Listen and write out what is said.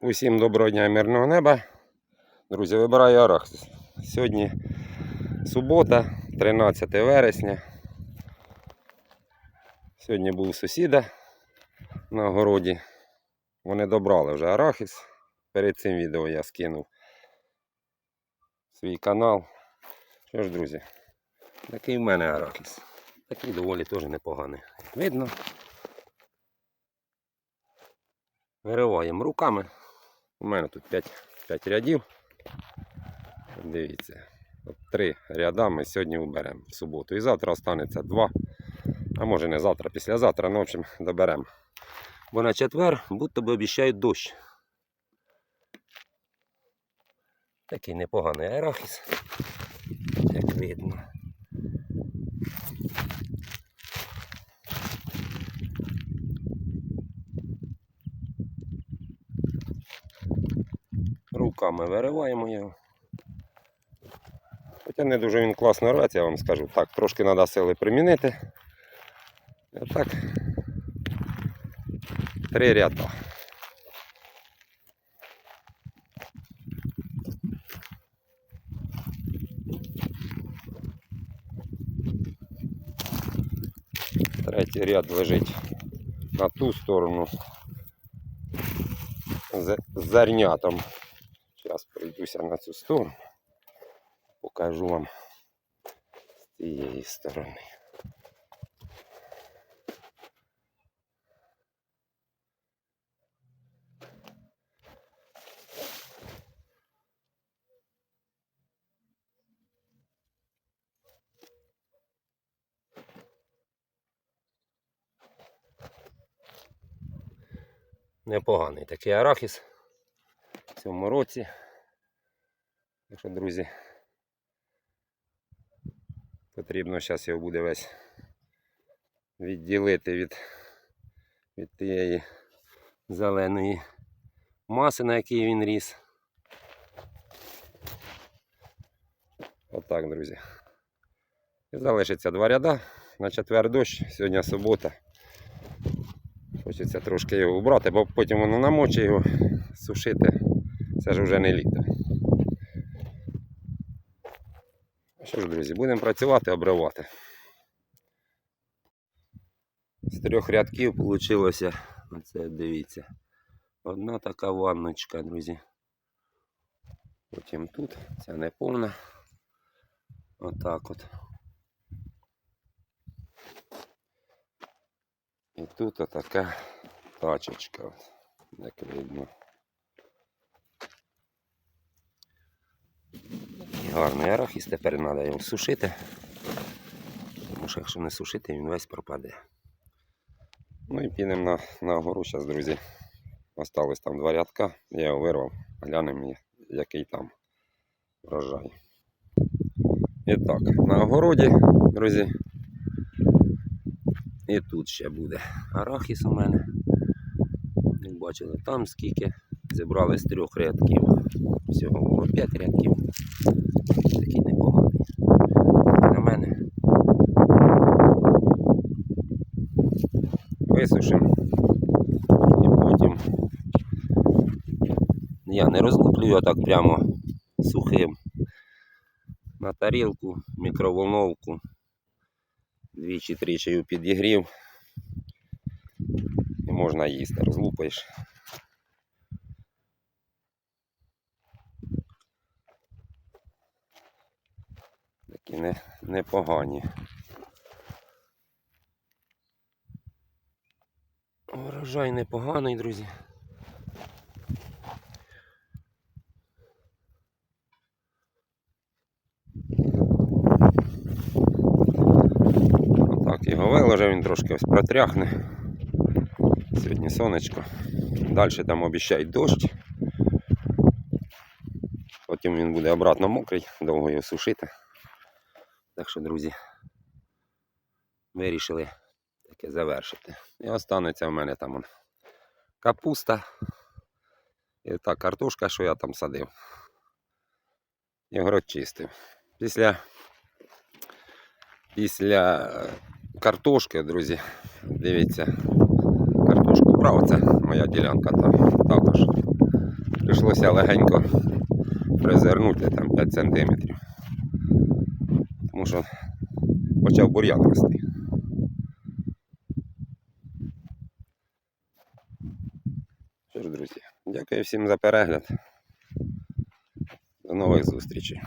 Усім доброго дня мирного неба. Друзі, вибираю арахіс. Сьогодні субота, 13 вересня. Сьогодні був сусіда на городі. Вони добрали вже арахіс. Перед цим відео я скинув свій канал. Що ж, друзі, такий в мене арахіс. Такий доволі теж непоганий. Видно. Вириваємо руками. У мене тут 5, 5 рядів. Дивіться. От три ряда ми сьогодні уберемо в суботу. І завтра останеться два. А може не завтра, післязавтра, ну, в общем, доберемо. Бо на четвер будто би обіщають дощ. Такий непоганий арахіс, як видно. Руками вириваємо його. Хоча не дуже він класно рветься, я вам скажу. Так, трошки треба сили примінити. І так. Три ряда. Третій ряд лежить на ту сторону з зернятом. Зараз пройдуся на цю сторону. Покажу вам з цієї сторони. Непоганий такий арахіс цьому році. Так що, друзі, потрібно зараз його буде весь відділити від, від тієї зеленої маси, на якій він ріс. Отак, друзі. І залишиться два ряда. На четвер дощ, сьогодні субота. Хочеться трошки його убрати, бо потім воно намочить його сушити. Це ж вже не літо. Що ж, друзі, будемо працювати, обривати. З трьох рядків вийшло, оце дивіться. Одна така ванночка, друзі. Потім тут, ця не повна. Отак от. І тут отака тачечка, як видно. Такий Гарний арахіс, тепер треба його сушити. Тому що якщо не сушити, він весь пропаде. Ну і підемо на, на гору зараз, друзі. Осталось там два рядка. Я його вирвав. Глянемо, який там врожай. І так, на огороді, друзі. І тут ще буде арахіс у мене. Бачили, там скільки. Зібрали з трьох рядків. Всього було п'ять рядків. Такий непоганий. На мене. Висушимо. І потім я не розлуплю його так прямо сухим. На тарілку, мікроволновку. Двічі-тричі підігрів. І можна їсти, розлупаєш. Такі не, непогані. Урожай непоганий, друзі. Отак його виложив, він трошки ось протряхне. Сьогодні сонечко. Далі там обіцяють дощ. Потім він буде обратно мокрий, довго його сушити. Так що, друзі, вирішили таке завершити. І останеться в мене там капуста. І та картошка, що я там садив. І город чистив. Після, після е, картошки, друзі, дивіться, картошку брав, це моя ділянка там також. Прийшлося легенько призирнути там 5 сантиметрів. Тому що почав бур'ян рости. Що ж, друзі, дякую всім за перегляд. До нових зустрічей.